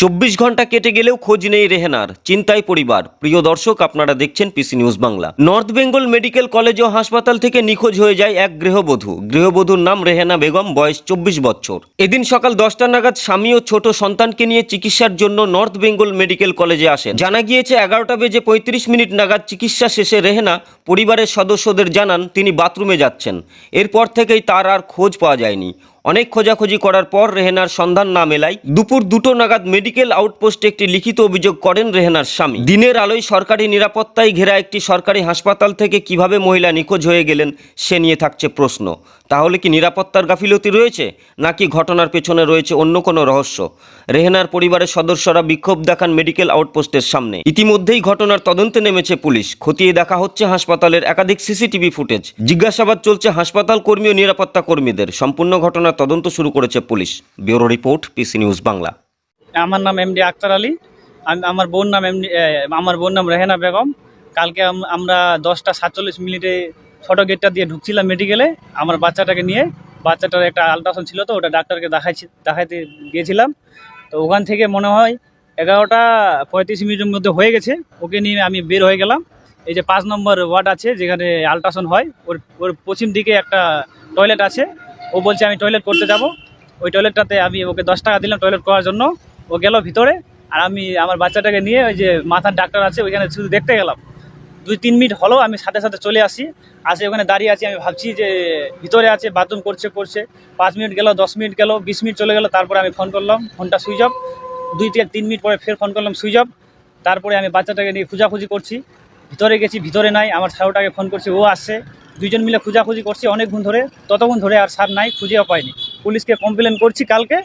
চব্বিশ ঘণ্টা কেটে গেলেও খোঁজ নেই রেহেনার। চিন্তায় পরিবার। প্রিয় দর্শক, আপনারা দেখছেন PC news Bangla. North Bengal medical college ও হাসপাতাল থেকে নিখোঁজ হয়ে যায় এক গৃহবধূ। গৃহবধূর নাম রেহেনা বেগম, বয়স চব্বিশ বছর। এদিন সকাল দশটা নাগাদ স্বামী ও ছোট সন্তানকে নিয়ে চিকিৎসার জন্য নর্থ বেঙ্গল মেডিকেল কলেজে আসেন। জানা গিয়েছে, এগারোটা বেজে পঁয়ত্রিশ মিনিট নাগাদ চিকিৎসা শেষে রেহেনা পরিবারের সদস্যদের জানান তিনি বাথরুমে যাচ্ছেন। এরপর থেকেই তার আর খোঁজ পাওয়া যায়নি। অনেক খোঁজাখুঁজি করার পর রেহেনার সন্ধান না মেলায় দুপুর দুটো নাগাদ মেডিকেল আউটপোস্টে একটি লিখিত অভিযোগ করেন রেহেনার স্বামী। দিনের আলোয় সরকারি নিরাপত্তায় ঘেরা একটি সরকারি হাসপাতাল থেকে কীভাবে মহিলা নিখোঁজ হয়ে গেলেন সে নিয়ে থাকছে প্রশ্ন। তাহলে কি নিরাপত্তার গাফিলতি রয়েছে? নাকি ঘটনার পেছনে রয়েছে অন্য কোনো রহস্য? রেহেনার পরিবারের সদস্যরা বিক্ষোভ দেখান মেডিকেল আউটপোস্টের সামনে। ইতিমধ্যেই ঘটনার তদন্তে নেমেছে পুলিশ। খতিয়ে দেখা হচ্ছে হাসপাতালের একাধিক সিসিটিভি ফুটেজ। জিজ্ঞাসাবাদ চলছে হাসপাতাল কর্মী ও নিরাপত্তা কর্মীদের। সম্পূর্ণ ঘটনার তদন্ত শুরু করেছে police. Bureau report, PC news Bangla. আমার নাম এমডি আক্তার আলী। আমি, আমার বোন নাম এমডি আমার বোন নাম রেহেনা বেগম। কালকে আম- আমরা দশটা সাতচল্লিশ মিনিটে ছোটো গেটটা দিয়ে ঢুকছিলাম মেডিকেলে আমার বাচ্চাটাকে নিয়ে, বাচ্চাটার একটা আলট্রাসাউন্ড ছিল তো, ওটা ডাক্তারকে দেখাইছি, দেখাইতে গিয়েছিলাম। তো ওখান থেকে মনে হয় এগারোটা পঁয়ত্রিশ মিনিটের মধ্যে হয়ে গেছে। ওকে নিয়ে আমি বের হয়ে গেলাম। এই যে পাঁচ নম্বর ওয়ার্ড আছে, যেখানে আলট্রাসাউন্ড হয়, ওর ওর পশ্চিম দিকে একটা টয়লেট আছে। ও বলছে, আমি টয়লেট করতে যাব। ওই টয়লেটটাতে আমি ওকে দশ টাকা দিলাম টয়লেট করার জন্য। ও গেল ভিতরে, আর আমি আমার বাচ্চাটাকে নিয়ে ওই যে মাথার ডাক্তার আছে, ওইখানে শুধু দেখতে গেলাম। দুই, তিন মিনিট হলো আমি সাথে সাথে চলে আসি। আসে ওখানে দাঁড়িয়ে আছি, আমি ভাবছি যে ভিতরে আছে, বাথরুম করছে করছে পাঁচ মিনিট গেল, দশ মিনিট গেল, বিশ মিনিট চলে গেল, তারপরে আমি ফোন করলাম ফোনটা সুইচ অফ। দুই থেকে তিন মিনিট পরে ফের ফোন করলাম, সুইচ অফ। তারপরে আমি বাচ্চাটাকে নিয়ে খোঁজাখুঁজি করছি। ভিতরে গেছি, ভিতরে নাই, আমার ছাউটাকে ফোন করছি, ও আসছে। দুইজন মিলে খোঁজাখুঁজি করছি, অনেকক্ষণ ধরে, ততক্ষণ ধরে আর সার নাই, খুঁজেও পাইনি। পুলিশকে কমপ্লেন করছি কালকে,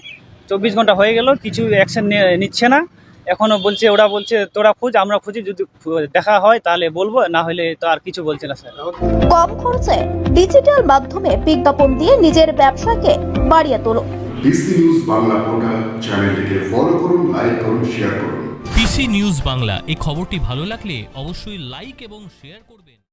চব্বিশ ঘণ্টা হয়ে গেল, কিছু অ্যাকশন নিচ্ছে না। এখনও বলছে ওরা বলছে তোরা খুঁজ আমরা খুঁজি যদি দেখা হয় তাহলে বলব না হলে তো আর কিছু বলছে না স্যার। কম খরচে ডিজিটাল মাধ্যমে বিজ্ঞাপন দিয়ে নিজের ব্যবসাকে বাড়িয়ে তোলো। ডিসি নিউজ বাংলা পোর্টাল চ্যানেলটিকে ফলো করুন লাইক করুন শেয়ার করুন। ডিসি নিউজ বাংলা এই খবরটি ভালো লাগলে অবশ্যই লাইক এবং শেয়ার করবেন।